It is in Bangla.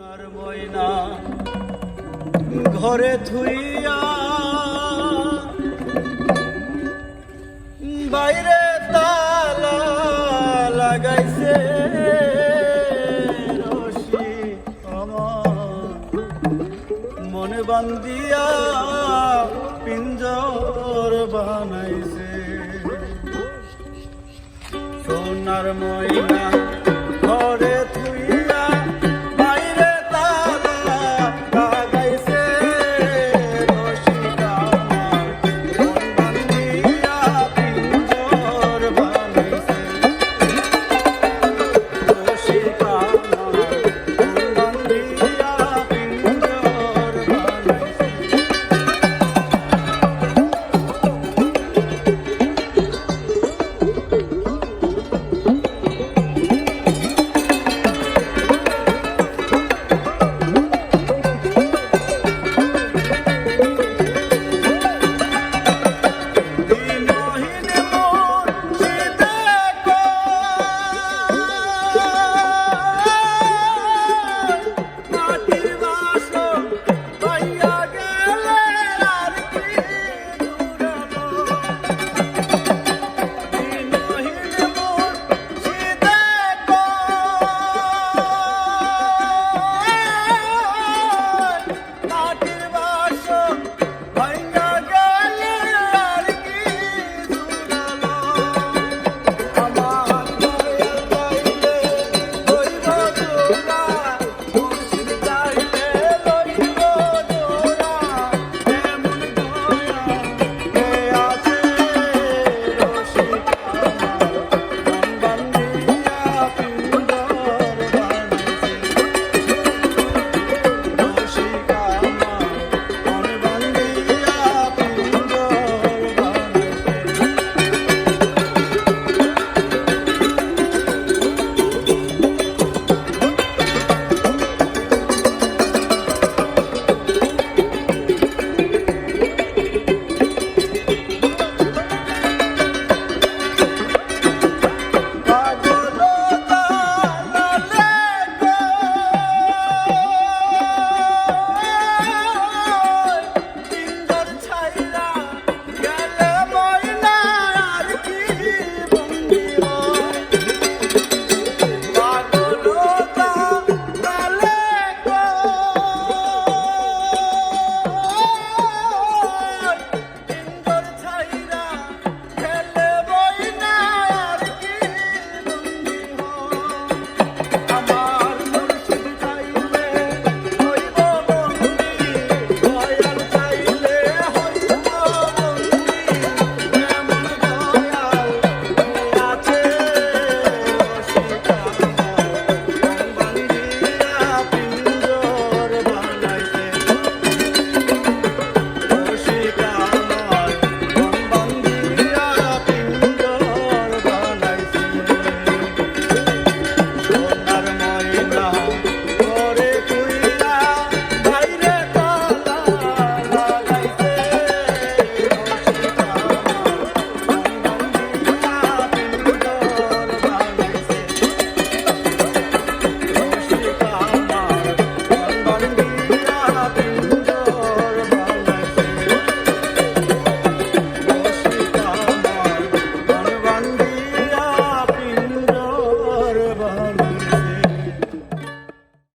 সোনার ময়না ঘরে থুইয়া বাইরে তালা লাগাইছে রশি আমার। মনে বান্দিয়া পিঞ্জর বানাইছে। সোনার ময়না